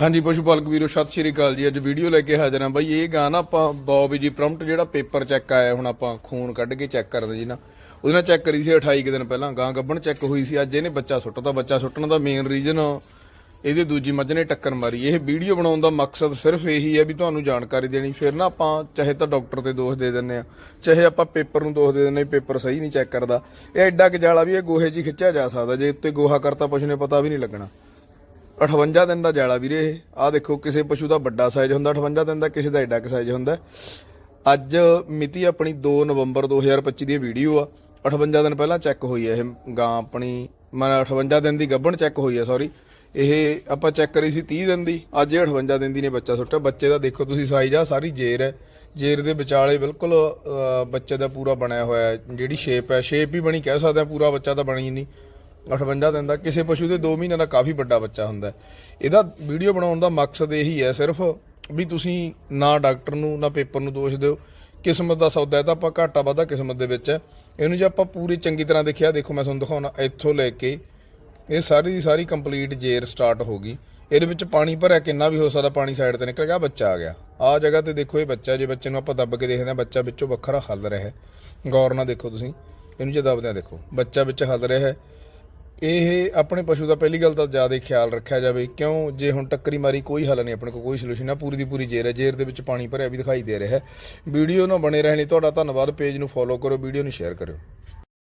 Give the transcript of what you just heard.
ਹਾਂਜੀ, ਪਸ਼ੂ ਪਾਲਕ ਵੀਰੋ, ਸਤਿ ਸ਼੍ਰੀ ਅਕਾਲ ਜੀ। ਅੱਜ ਵੀਡੀਓ ਲੈ ਕੇ ਹਾਜ਼ਰ ਹਾਂ। ਬਾਈ, ਇਹ ਗਾ ਨਾ ਆਪਾਂ ਬੌਬ ਜੀ ਪ੍ਰੰਪਟ ਜਿਹੜਾ ਪੇਪਰ ਚੈੱਕ ਆਇਆ, ਹੁਣ ਆਪਾਂ ਖੂਨ ਕੱਢ ਕੇ ਚੈੱਕ ਕਰਦੇ ਜੀ ਨਾ। ਉਹਦੇ ਨਾਲ ਚੈੱਕ ਕਰੀ ਸੀ 28 ਕੁ ਦਿਨ ਪਹਿਲਾਂ। ਗਾਂ ਗੱਬਣ ਚੈੱਕ ਹੋਈ ਸੀ। ਅੱਜ ਇਹਨੇ ਬੱਚਾ ਸੁੱਟਦਾ ਬੱਚਾ ਸੁੱਟਣ ਦਾ ਮੇਨ ਰੀਜ਼ਨ ਇਹਦੇ ਦੂਜੀ ਮੱਝ ਨੇ ਟੱਕਰ ਮਾਰੀ। ਇਹ ਵੀਡੀਓ ਬਣਾਉਣ ਦਾ ਮਕਸਦ ਸਿਰਫ ਇਹੀ ਹੈ ਵੀ ਤੁਹਾਨੂੰ ਜਾਣਕਾਰੀ ਦੇਣੀ। ਫਿਰ ਨਾ ਆਪਾਂ ਚਾਹੇ ਤਾਂ ਡਾਕਟਰ ਤੇ ਦੋਸ਼ ਦੇ ਦਿੰਨੇ ਆ ਚਾਹੇ ਆਪਾਂ ਪੇਪਰ ਨੂੰ ਦੋਸ਼ ਦੇ ਦਿੰਨੇ ਪੇਪਰ ਸਹੀ ਨਹੀਂ ਚੈੱਕ ਕਰਦਾ। ਇਹ ਐਡਾ ਕਿ ਜਾਲਾ ਵੀ ਇਹ ਗੋਹੇ 'ਚ ਖਿੱਚਿਆ ਜਾ ਸਕਦਾ। ਜੇ ਉੱਤੇ ਗੋਹਾ ਕਰਤਾ, ਪਸ਼ੂ ਨੇ ਪਤਾ ਵੀ ਨਹੀਂ ਲੱਗਣਾ। 58 ਦਿਨ ਦਾ ਜਾਲਾ ਵੀਰੇ ਇਹ। ਆ ਦੇਖੋ, ਕਿਸੇ ਪਸ਼ੂ ਦਾ ਵੱਡਾ ਸਾਈਜ਼ ਹੁੰਦਾ 58 ਦਿਨ ਦਾ ਕਿਸੇ ਦਾ ਏਡਾ ਕੁ ਸਾਈਜ਼ ਹੁੰਦਾ। ਅੱਜ ਮਿਤੀ ਆਪਣੀ 2 ਨਵੰਬਰ 2025 ਦੀ ਵੀਡੀਓ ਆ। 58 ਦਿਨ ਪਹਿਲਾਂ ਚੈੱਕ ਹੋਈ ਹੈ ਇਹ। ਗਾਂ ਆਪਣੀ ਮੈਂ 58 ਦਿਨ ਦੀ ਗੱਭਣ ਚੈੱਕ ਹੋਈ ਹੈ ਸੌਰੀ ਇਹ ਆਪਾਂ ਚੈੱਕ ਕਰੀ ਸੀ 30 ਦਿਨ ਦੀ। ਅੱਜ ਇਹ 58 ਦਿਨ ਦੀ ਨੇ ਬੱਚਾ ਸੁੱਟਿਆ। ਬੱਚੇ ਦਾ ਦੇਖੋ ਤੁਸੀਂ ਸਾਈਜ਼ ਆ, ਸਾਰੀ ਜੇਰ ਹੈ। ਜੇਰ ਦੇ ਵਿਚਾਲੇ ਬਿਲਕੁਲ ਬੱਚੇ ਦਾ ਪੂਰਾ ਬਣਿਆ ਹੋਇਆ ਜਿਹੜੀ ਸ਼ੇਪ ਹੈ ਸ਼ੇਪ ਹੀ ਬਣੀ, ਕਹਿ ਸਕਦੇ ਆ ਪੂਰਾ ਬੱਚਾ ਤਾਂ ਬਣੀ ਨਹੀਂ। 58 ਦਿਨ ਦਾ, ਕਿਸੇ ਪਸ਼ੂ ਦੇ 2 ਮਹੀਨਿਆਂ ਦਾ ਕਾਫੀ ਵੱਡਾ ਬੱਚਾ ਹੁੰਦਾ ਇਹਦਾ ਵੀਡੀਓ ਬਣਾਉਣ ਦਾ ਮਕਸਦ ਇਹੀ ਹੈ ਸਿਰਫ ਵੀ ਤੁਸੀਂ ਨਾ ਡਾਕਟਰ ਨੂੰ, ਨਾ ਪੇਪਰ ਨੂੰ ਦੋਸ਼ ਦਿਓ। ਕਿਸਮਤ ਦਾ ਸੌਦਾ ਹੈ ਤਾਂ ਆਪਾਂ ਘਾਟਾ ਵਾਧਾ ਕਿਸਮਤ ਦੇ ਵਿੱਚ ਹੈ। ਇਹਨੂੰ ਜੇ ਆਪਾਂ ਪੂਰੀ ਚੰਗੀ ਤਰ੍ਹਾਂ ਦੇਖਿਆ, ਦੇਖੋ ਮੈਂ ਤੁਹਾਨੂੰ ਦਿਖਾਉਣਾ, ਇੱਥੋਂ ਲੈ ਕੇ ਇਹ ਸਾਰੀ ਦੀ ਸਾਰੀ ਕੰਪਲੀਟ ਜੇਰ ਸਟਾਰਟ ਹੋ ਗਈ। ਇਹਦੇ ਵਿੱਚ ਪਾਣੀ ਭਰਿਆ, ਕਿੰਨਾ ਵੀ ਹੋ ਸਕਦਾ ਪਾਣੀ ਸਾਈਡ ਤੇ ਨਿਕਲ ਗਿਆ ਬੱਚਾ ਆ ਗਿਆ। ਆਹ ਜਗ੍ਹਾ ਤੇ ਦੇਖੋ ਇਹ ਬੱਚਾ, ਜੇ ਬੱਚੇ ਨੂੰ ਆਪਾਂ ਦੱਬ ਕੇ ਦੇਖਦੇ ਹਾਂ, ਬੱਚਾ ਵਿੱਚੋਂ ਵੱਖਰਾ ਹੱਲ ਰਿਹਾ ਹੈ। ਗੌਰ ਨਾਲ ਦੇਖੋ ਤੁਸੀਂ, ਇਹਨੂੰ ਜੇ ਦੱਬਦੇ ਆ ਦੇਖੋ, ਬੱਚਾ ਵਿੱਚ ਹੱਲ ਰਿਹਾ ਹੈ। ਇਹ ਆਪਣੇ ਪਸ਼ੂ ਦਾ ਪਹਿਲੀ ਗੱਲ ਤਾਂ ਜ਼ਿਆਦਾ ਖਿਆਲ ਰੱਖਿਆ ਜਾਵੇ, ਕਿਉਂ? ਜੇ ਹੁਣ ਟੱਕਰੀ ਮਾਰੀ ਕੋਈ ਹੱਲ ਨਹੀਂ, ਆਪਣੇ ਕੋਲ ਕੋਈ ਸੋਲੂਸ਼ਨ ਆ ਪੂਰੀ ਦੀ ਪੂਰੀ ਜੇਰ ਹੈ ਜੇਰ ਦੇ ਵਿੱਚ ਪਾਣੀ ਭਰਿਆ ਵੀ ਦਿਖਾਈ ਦੇ ਰਿਹਾ ਹੈ। ਵੀਡੀਓ ਨਾਲ ਬਣੇ ਰਹਿਣ ਲਈ ਤੁਹਾਡਾ ਧੰਨਵਾਦ, ਪੇਜ ਨੂੰ ਫੋਲੋ ਕਰੋ, ਵੀਡੀਓ ਨੂੰ ਸ਼ੇਅਰ ਕਰਿਓ।